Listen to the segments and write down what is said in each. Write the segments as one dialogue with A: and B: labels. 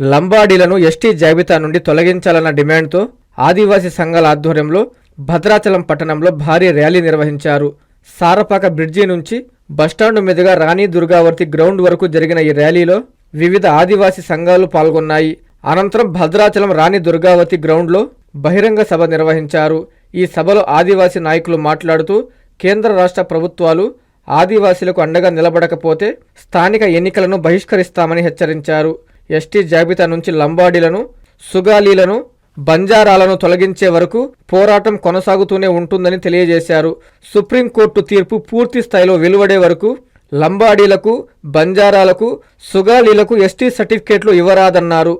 A: లంబాడీలను ST జాబితా నుండి తొలగించాలన్న డిమాండ్తో ఆదివాసీ సంఘాల ఆధ్వర్యంలో భద్రాచలం పట్టణంలో భారీ ర్యాలీ నిర్వహించారు. సారపాక బ్రిడ్జి నుంచి బస్టాండు మీదుగా రాణి దుర్గావర్తి గ్రౌండ్ వరకు జరిగిన ఈ ర్యాలీలో వివిధ ఆదివాసీ సంఘాలు పాల్గొన్నాయి. అనంతరం భద్రాచలం రాణి దుర్గావతి గ్రౌండ్లో బహిరంగ సభ నిర్వహించారు. ఈ సభలో ఆదివాసీ నాయకులు మాట్లాడుతూ కేంద్ర రాష్ట్ర ప్రభుత్వాలు ఆదివాసీలకు అండగా నిలబడకపోతే స్థానిక ఎన్నికలను బహిష్కరిస్తామని హెచ్చరించారు. ఎస్టీ జాబితా నుంచి లంబాడీలను సుగాలీలను బంజారాలను తొలగించే వరకు పోరాటం కొనసాగుతూనే ఉంటుందని తెలియజేశారు. సుప్రీంకోర్టు తీర్పు పూర్తి స్థాయిలో వెలువడే వరకు లంబాడీలకు బంజారాలకు సుగాలీలకు ఎస్టీ సర్టిఫికేట్లు ఇవ్వరాదన్నారు.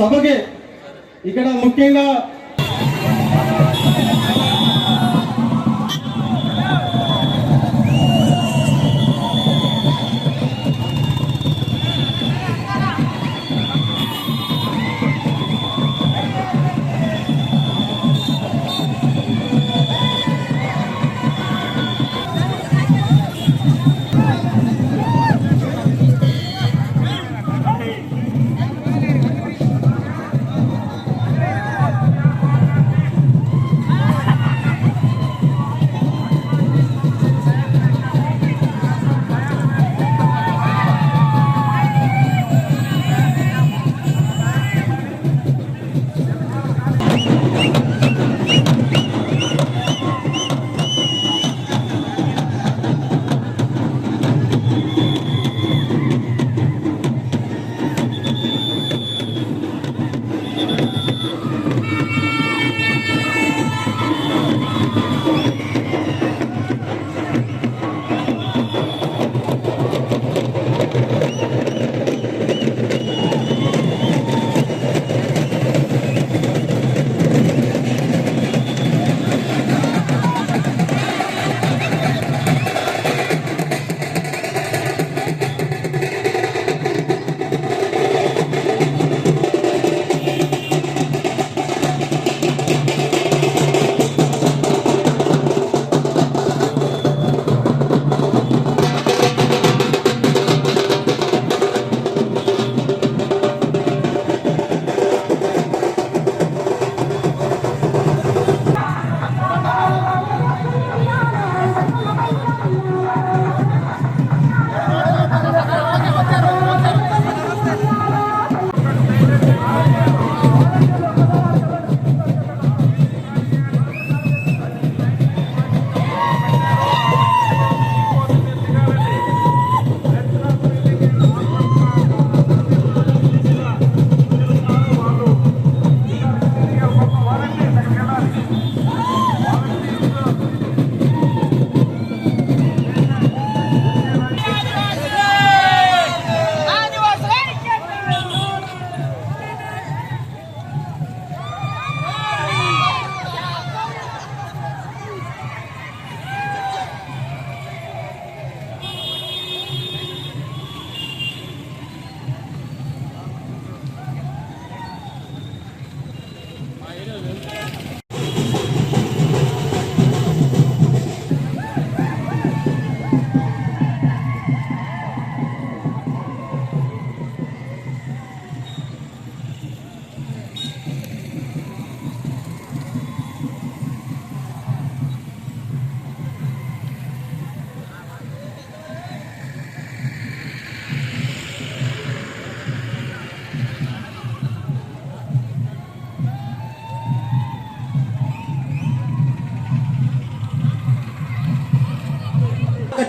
B: సభకి ఇక్కడ ముఖ్యంగా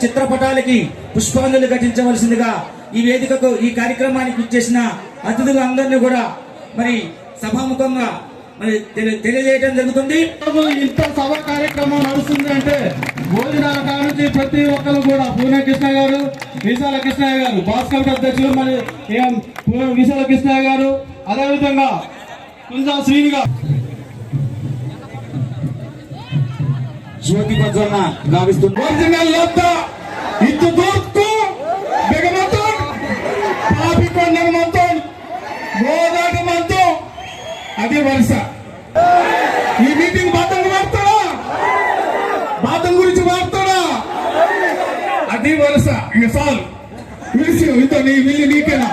C: చిత్రపటాలకి పుష్పాంజలి ఘటించవలసిందిగా ఈ వేదికకు ఈ కార్యక్రమానికి ఇచ్చేసిన అతిథులు అందరినీ కూడా మరి సభాముఖంగా మరి తెలి- తెలియజేయడం జరుగుతుంది.
B: ఇంత సభ కార్యక్రమం నడుస్తుంది అంటే భోజనాల కానుంచి ప్రతి ఒక్కరు కూడా పూర్ణ కృష్ణ గారు విశాల కృష్ణయ్య గారు భాస్కర్ అధ్యక్షులు మరి విశాల కృష్ణయ్య గారు అదేవిధంగా కుంజా శ్రీని గారు
C: జ్యోతి ప్రజ్వలన గావిస్తుంది.
B: ఒరిజినల్ లబ్ధ ఇత్తు దూర్కు బెగమతం పాపి కొండల మొత్తం గోదాటి మొత్తం అది వరుస. ఈ మీటింగ్ బాతం వాడతాడా? బాతం గురించి వాడతాడా? అది వరుస. ఇక చాలు. విలిసి ఇంత నీ వెళ్ళి నీకేనా?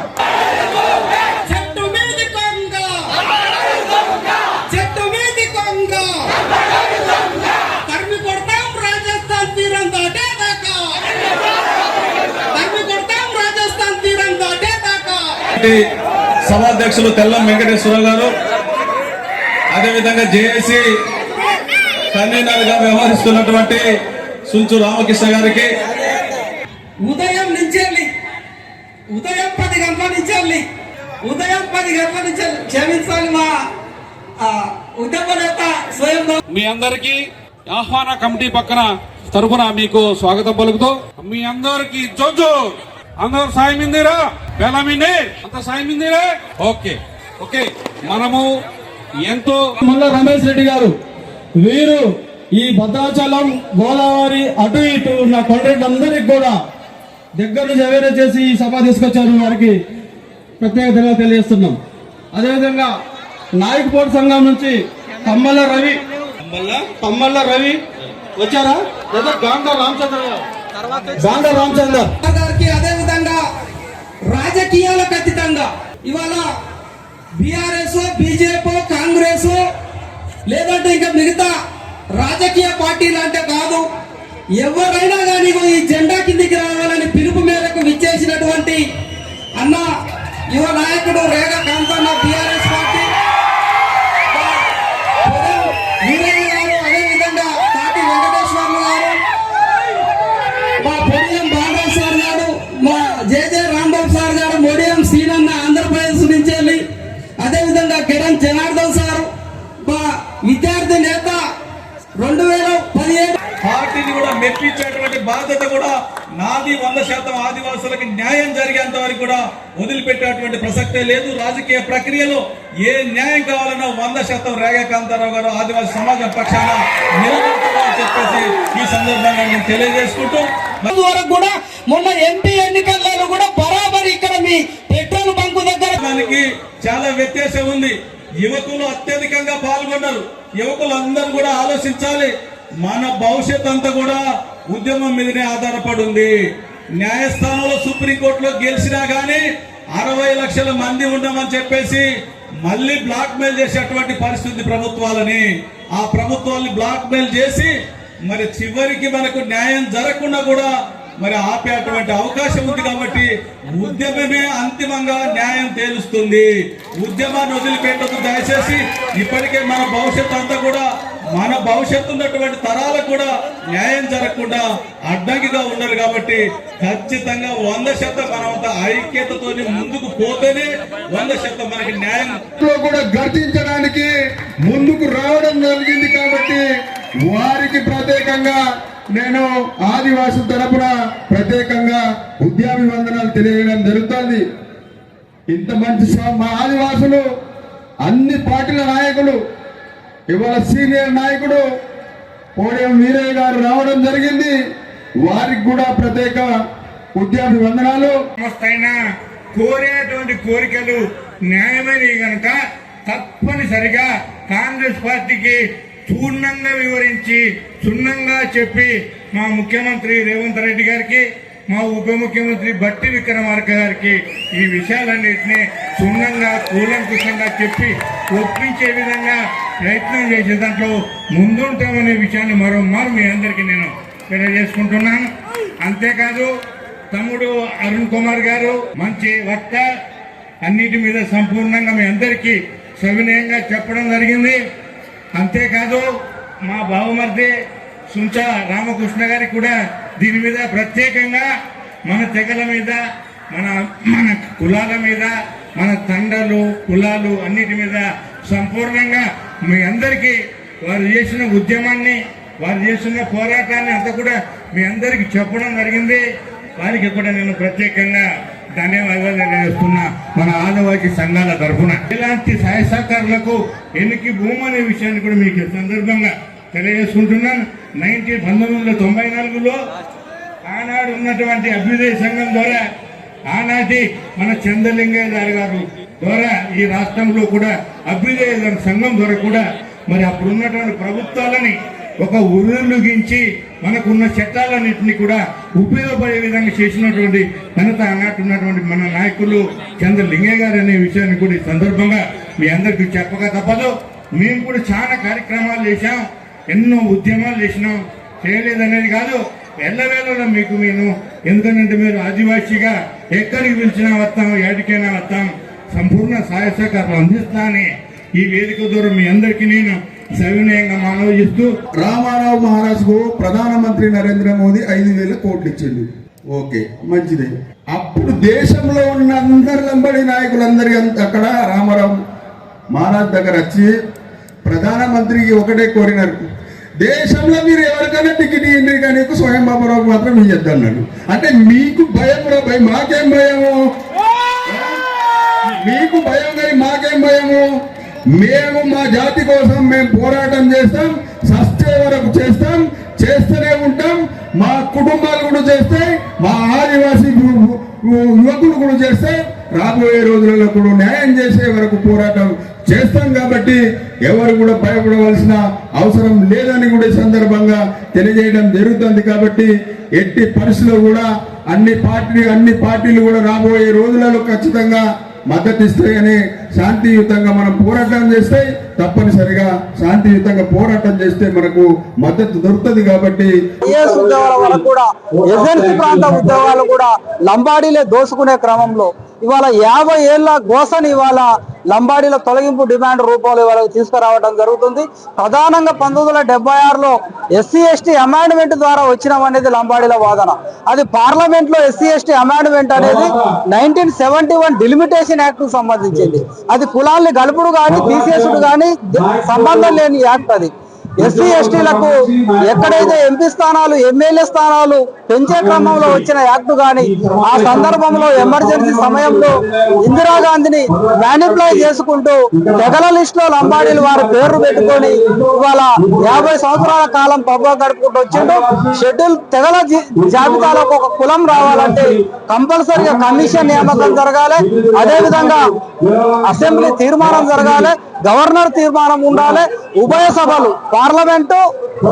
D: పార్టీ సభాధ్యక్షులు తెల్లం వెంకటేశ్వర గారు అదేవిధంగా జేఏసీ కన్వీనర్గా వ్యవహరిస్తున్నటువంటి సుంచు రామకృష్ణ గారికి.
E: ఉదయం నుంచెల్లి ఉదయం పది గంటల నుంచెల్లి ఉదయం పది గంటల నుంచి క్షమించాలి మా ఉద్యమ నేత స్వయం
F: మీ అందరికి ఆహ్వాన కమిటీ పక్కన తరపున మీకు స్వాగతం పలుకుతూ మీ అందరికి జోజో అందరు సాయం ఇందిరా. బెలమింది అంత సాయం ఇందిరా ఓకే. ఓకే. మనము ఎంతో
B: ముల్ల రమేష్ రెడ్డి గారు వీరు ఈ భద్రాచలం గోదావరి అటు ఇటు ఉన్న కొండలందరికీ కూడా దగ్గర నుంచి చేసి ఈ సభ తీసుకొచ్చారు వారికి ప్రత్యేకతగా తెలియజేస్తున్నాం. అదేవిధంగా నాయకపోటు సంఘం నుంచి తమ్మల్ల రవి తమ్మల్ల రవి వచ్చారా? లేదా గాంధ రామచంద్ర గారు? గాంధ రామచంద్ర.
E: గారికి అదే విధంగా రాజకీయాలకు అతీతంగా ఇవాళ బీఆర్ఎస్ బీజేపీ కాంగ్రెస్ లేదంటే ఇంకా మిగతా రాజకీయ పార్టీలు అంటే కాదు ఎవరైనా కానీ ఈ జెండా కిందికి రావాలని పిలుపు మేరకు విచ్చేసినటువంటి అన్న యువ నాయకుడు రేగ కాంతన్న బీఆర్ఎస్
D: పార్టీని కూడా మెప్పించేటువంటి బాధ్యత కూడా నాది వంద శాతం ఆదివాసులకి న్యాయం జరిగేంత వరకు కూడా వదిలిపెట్టేటువంటి ప్రసక్తే లేదు. రాజకీయ ప్రక్రియలో ఏ న్యాయం కావాలన్నా వంద శాతం రేగా కాంతారావు గారు ఆదివాసీ సమాజం పక్షాన నిలబడతామని చెప్పేసి ఈ సందర్భంగా నేను తెలియజేసుకుంటూ
E: వరకు కూడా మొన్న ఎంపీ ఎన్నికల్లో కూడా బరాబర్ ఇక్కడ మీ పెట్రోల్ బంకు దగ్గర
D: దానికి చాలా వ్యత్యాసం ఉంది. యువకులు అత్యధికంగా పాల్గొన్నారు. యువకులు అందరూ కూడా ఆలోచించాలి. మన భవిష్యత్ అంతా కూడా ఉద్యమం మీదనే ఆధారపడి ఉంది న్యాయస్థానంలో సుప్రీంకోర్టులో గెలిచినా గానీ అరవై లక్షల మంది ఉన్నామని చెప్పేసి మళ్ళీ బ్లాక్ మెయిల్ చేసేటువంటి పరిస్థితి ప్రభుత్వాలని. ఆ ప్రభుత్వాన్ని బ్లాక్ మెయిల్ చేసి మరి చివరికి మనకు న్యాయం జరగకుండా కూడా మరి ఆపేటువంటి అవకాశం ఉంది కాబట్టి ఉద్యమమే అంతిమంగా న్యాయం తేలుస్తుంది. ఉద్యమాన్ని వదిలిపెట్టదు దయచేసి ఇప్పటికే మన భవిష్యత్తు అంతా కూడా మన భవిష్యత్తు ఉన్నటువంటి తరాలకు కూడా న్యాయం జరగకుండా అడ్డంకిగా ఉన్నారు కాబట్టి ఖచ్చితంగా వంద శాతం మనమంతా ఐక్యతతో ముందుకు పోతేనే వంద శాతం మనకి న్యాయం
G: కూడా గర్తించడానికి ముందుకు రావడం జరిగింది కాబట్టి వారికి ప్రత్యేకంగా నేను ఆదివాసుల తరపున ప్రత్యేకంగా ఉద్యాభివందనాలు తెలియడం జరుగుతుంది. ఇంత మంచి మా ఆదివాసులు అన్ని పార్టీల నాయకులు ఇవాళ సీనియర్ నాయకుడు పోడియం వీరయ్య గారు రావడం జరిగింది. వారికి కూడా ప్రత్యేక ఉద్యాభివందనాలు.
H: వందనాలు కోరేటువంటి కోరికలు న్యాయమైనవి కనుక తప్పనిసరిగా కాంగ్రెస్ పార్టీకి పూర్ణంగా వివరించి క్షుణ్ణంగా చెప్పి మా ముఖ్యమంత్రి రేవంత్ రెడ్డి గారికి మా ఉప ముఖ్యమంత్రి బట్టి విక్రమార్క గారికి ఈ విషయాలన్నింటినీ క్షుణ్ణంగా కూలంకుషంగా చెప్పి ఒప్పించే విధంగా ప్రయత్నం చేసే దాంట్లో ముందుంటామనే విషయాన్ని మరోమారు మీ అందరికీ నేను తెలియజేసుకుంటున్నాను. అంతేకాదు తమ్ముడు అరుణ్ కుమార్ గారు మంచి వక్త అన్నిటి మీద సంపూర్ణంగా మీ అందరికీ సవినయంగా చెప్పడం జరిగింది. అంతేకాదు మా బావమర్ది సుంచ రామకృష్ణ గారికి కూడా దీని మీద ప్రత్యేకంగా మన తెగల మీద మన మన కులాల మీద మన తండలు కులాలు అన్నిటి మీద సంపూర్ణంగా మీ అందరికీ వారు చేసిన ఉద్యమాన్ని వారు చేసిన పోరాటాన్ని అంతా కూడా మీ అందరికీ చెప్పడం జరిగింది. వారికి కూడా నేను ప్రత్యేకంగా ధన్యవాదాలు తెలియజేస్తున్నా. మన ఆదివాసీ సంఘాల తరఫున. ఇలాంటి సహాయ సహకారులకు ఎన్నికి భూమి అనే విషయాన్ని కూడా మీకు సందర్భంగా తెలియజేసుకుంటున్నాను. నైన్టీన్ పంతొమ్మిది వందల తొంభై నాలుగులో ఆనాడు ఉన్నటువంటి అభ్యుదయ సంఘం ద్వారా ఆనాటి మన చంద్రలింగయ్య గారి గారు ద్వారా ఈ రాష్ట్రంలో కూడా అభ్యుదయ సంఘం ద్వారా కూడా మరి అప్పుడు ఉన్నటువంటి ప్రభుత్వాలని ఒక ఉరులుగించి మనకున్న చట్టాలన్నింటినీ కూడా ఉపయోగపడే విధంగా చేసినటువంటి ఘనత అన్నట్టు ఉన్నటువంటి మన నాయకులు చంద్రలింగయ్య గారు అనే విషయాన్ని కూడా ఈ సందర్భంగా మీ అందరికీ చెప్పక తప్పదు. మేము కూడా చాలా కార్యక్రమాలు చేశాం ఎన్నో ఉద్యమాలు చేసినాం. చేయలేదనేది కాదు ఎల్లవేళలో మీకు నేను ఎందుకంటే మీరు ఆదివాసీగా ఎక్కడికి పిలిచినా వస్తాం ఏడికైనా వస్తాం. సంపూర్ణ సహాయ సహకారాలు అందిస్తానని ఈ వేదిక ద్వారా మీ అందరికీ నేను సవినయంగా మనవి చేస్తూ
G: రామారావు మహారాజ్కు ప్రధానమంత్రి నరేంద్ర మోదీ ఐదు వేల కోట్లు ఇచ్చిండు. ఓకే మంచిదే. అప్పుడు దేశంలో ఉన్న అందరి లంబడి నాయకులందరి అక్కడ రామారావు మహారాజ్ దగ్గర వచ్చి ప్రధానమంత్రికి ఒకటే కోరినారు. దేశంలో మీరు ఎవరికైనా టికెట్ ఇవ్వండి కానీ స్వయం బాబురావు మాత్రం ఇవ్వద్దు అంటే మీకు భయం రా భయం మాకేం భయము? మీకు భయం కానీ మాకేం భయము? మేము మా జాతి కోసం మేము పోరాటం చేస్తాం సస్తే వరకు చేస్తాం చేస్తూనే ఉంటాం. మా కుటుంబాలు కూడా చేస్తాయి మా ఆదివాసీ యువకులు కూడా చేస్తే రాబోయే రోజులలో కూడా న్యాయం చేసే వరకు పోరాటం చేస్తాం కాబట్టి ఎవరు కూడా భయపడవలసిన అవసరం లేదని కూడా ఈ సందర్భంగా తెలియజేయడం జరుగుతుంది కాబట్టి ఎట్టి పరిస్థితులు కూడా అన్ని పార్టీ అన్ని పార్టీలు కూడా రాబోయే రోజులలో ఖచ్చితంగా మద్దతు ఇస్తాయని శాంతియుతంగా మనం పోరాటం చేస్తే తప్పనిసరిగా శాంతియుతంగా పోరాటం చేస్తే మనకు మద్దతు దొరుకుతుంది కాబట్టి
I: ఉద్యోగాల కూడా ఎస్ఎన్సీ ప్రాంత ఉద్యోగాలు కూడా లంబాడీలే దోసుకునే క్రమంలో ఇవాళ యాభై ఏళ్ళ గోసని ఇవాళ లంబాడీల తొలగింపు డిమాండ్ రూపంలో ఇవాళ తీసుకురావడం జరుగుతుంది. ప్రధానంగా పంతొమ్మిది వందల డెబ్బై ఆరులో ఎస్సీ ఎస్టీ అమెండ్మెంట్ ద్వారా వచ్చినాం అనేది లంబాడీల వాదన. అది పార్లమెంట్లో ఎస్సీ ఎస్టీ అమెండ్మెంట్ అనేది నైన్టీన్ సెవెంటీ వన్ డిలిమిటేషన్ యాక్ట్కు సంబంధించింది. అది కులాల్ని గలుపుడు కానీ తీసేసుడు కానీ సంబంధం లేని యాక్ట్ అది. ఎస్సీ ఎస్టీలకు ఎక్కడైతే ఎంపీ స్థానాలు ఎమ్మెల్యే స్థానాలు పెంచే క్రమంలో వచ్చిన యాక్ట్ గాని ఆ సందర్భంలో ఎమర్జెన్సీ సమయంలో ఇందిరాగాంధీని మ్యానిపులై చేసుకుంటూ తెగల లిస్ట్లో లంబాడీలు వారి పేర్లు పెట్టుకొని ఇవాళ యాభై సంవత్సరాల కాలం పబ్బ గడుపుకుంటూ వచ్చిండు. షెడ్యూల్ తెగల జి- జాబితాలోకి ఒక కులం రావాలంటే కంపల్సరిగా కమిషన్ నియామకం జరగాలి. అదే విధంగా అసెంబ్లీ తీర్మానం జరగాలి. గవర్నర్ తీర్మానం ఉండాలి. ఉభయ సభలు పార్లమెంటు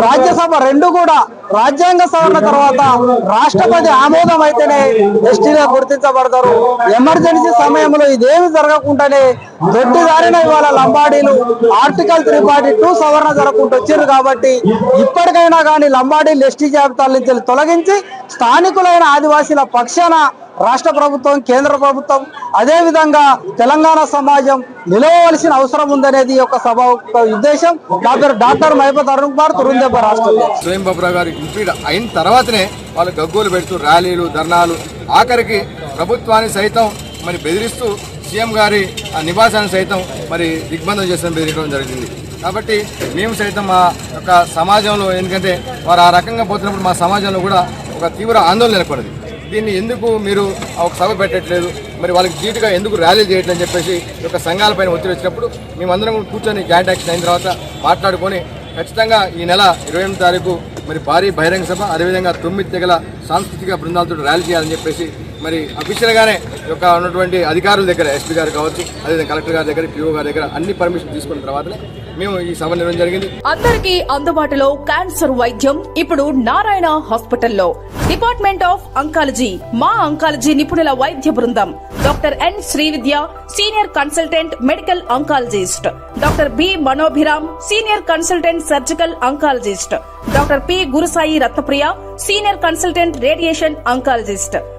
I: రాజ్యసభ రెండు కూడా రాజ్యాంగ సవరణ తర్వాత రాష్ట్రపతి ఆమోదం అయితేనే ఎస్టీగా గుర్తించబడతారు. ఎమర్జెన్సీ సమయంలో ఇదేమి జరగకుండానే దొడ్డిదారిన ఇవాళ లంబాడీలు ఆర్టికల్ త్రీ ఫార్టీ టూ సవరణ జరగకుండా వచ్చారు కాబట్టి ఇప్పటికైనా కానీ లంబాడీలు ఎస్టీ జాబితాల నుంచి తొలగించి స్థానికులైన ఆదివాసీల పక్షాన రాష్ట్ర ప్రభుత్వం కేంద్ర ప్రభుత్వం అదేవిధంగా తెలంగాణ సమాజం నిలవవలసిన అవసరం ఉందనేది ఒక సభ ఉద్దేశం. డాక్టర్ డాక్టర్ మహిపత్ అరుణ్ కుమార్ తురుందెబ్బ రాష్ట్ర అధ్యక్షుడు.
J: స్వయం బాబురావు గారి ఇంపీడ్ అయిన తర్వాతనే వాళ్ళు గగ్గోలు పెడుతూ ర్యాలీలు ధర్నాలు ఆఖరికి ప్రభుత్వాన్ని సైతం మరి బెదిరిస్తూ సీఎం గారి ఆ నివాసాన్ని సైతం మరి దిగ్బంధం చేసిన బెదిరించడం జరిగింది. కాబట్టి మేము సైతం మా యొక్క సమాజంలో ఎందుకంటే వారు ఆ రకంగా పోతున్నప్పుడు మా సమాజంలో కూడా ఒక తీవ్ర ఆందోళన ఏర్పడింది దీన్ని ఎందుకు మీరు ఒక సభ పెట్టట్లేదు? మరి వాళ్ళకి ధీటుగా ఎందుకు ర్యాలీలు అని చెప్పేసి ఈ యొక్క సంఘాలపైన ఒత్తిడి వచ్చినప్పుడు మేమందరం కూర్చొని జాయింట్ యాక్షన్ అయిన తర్వాత మాట్లాడుకొని ఖచ్చితంగా ఈ నెల ఇరవై ఎనిమిది తారీఖు మరి భారీ బహిరంగ సభ అదేవిధంగా తొమ్మిది తెగల సాంస్కృతిక బృందాలతో ర్యాలీ చేయాలని చెప్పేసి మరి అఫీషియల్ గానే యొక్క ఉన్నటువంటి అధికారుల దగ్గర ఎస్పీ గారు కావచ్చు అదే కలెక్టర్ గారి దగ్గర పిఓ గారి దగ్గర అన్ని పర్మిషన్ తీసుకున్న తర్వాతనే మేము ఈ సభ నిర్వహణ జరిగింది.
K: అందరికీ అందుబాటులో క్యాన్సర్ వైద్యం ఇప్పుడు నారాయణ హాస్పిటల్లో. డిపార్ట్మెంట్ ఆఫ్ అంకాలజీ మా అంకాలజీ నిపుణుల వైద్య బృందం. Doctor N Srividya senior consultant medical oncologist doctor B Manobhiram senior consultant surgical oncologist doctor P Gurusai Ratnapriya senior consultant radiation oncologist